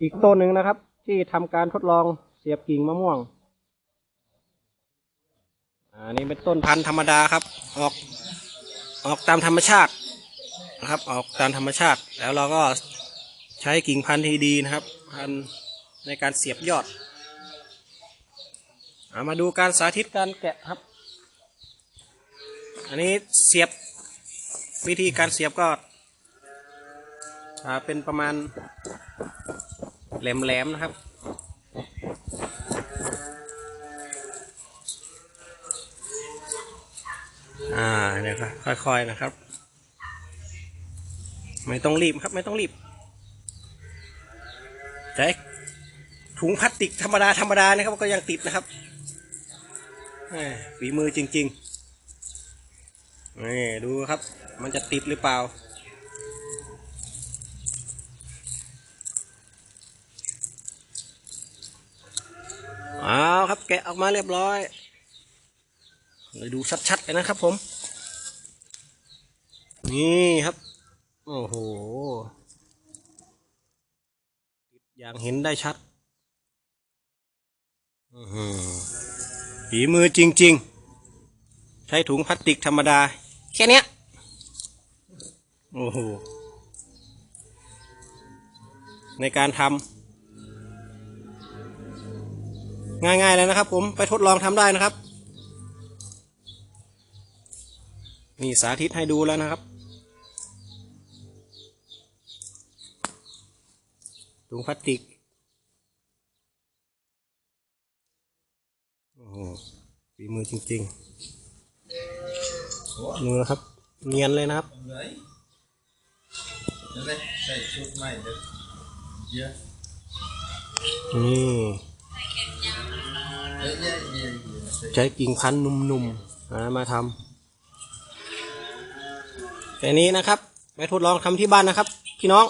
อีกต้นหนึ่งนะครับ ที่ทำการทดลองเสียบกิ่งมะม่วงอันนี้เป็นต้นพันธุ์ธรรมดาครับ ออกออกตามธรรมชาตินะครับ ออกตามธรรมชาติ แล้วเราก็ใช้กิ่งพันธุ์ที่ดีนะครับ พันธุ์ในการเสียบยอดอามาดูการสาธิตการแกะครับ อันนี้เสียบวิธีการเสียบก็เป็นประมาณ แหลมๆนะครับ อ่าเดี๋ยวค่อยๆนะครับ ไม่ต้องรีบครับ ไม่ต้องรีบใช้ถุงพลาสติกธรรมดาธรรมดานะครับก็ยังติดนะครับฝีมือจริงๆนี่ดูครับ มันจะติดหรือเปล่า กะออกมาเรียบร้อย เลยดูชัดๆเลยนะครับผม นี่ครับ โอ้โหติดอย่างเห็นได้ชัดอือหือฝีมือจริง ๆ ใช้ถุงพลาสติกธรรมดา แค่เนี้ยโอ้โห ในการทำ ง่ายๆเลยนะครับ ผมไปทดลองทำได้นะครับนี่สาธิตให้ดูแล้วนะครับ ถุงพลาสติก โอ้โหฝีมือจริงๆดูนะครับ เนียนเลยนะครับ Đấy. Nó đây, đây chút mày được. Dạ. นี่ ใช้กิ่งพันธุ์นุ่มๆมาทำแต่นี้นะครับไปทดลองทำที่บ้านนะครับ พี่น้อง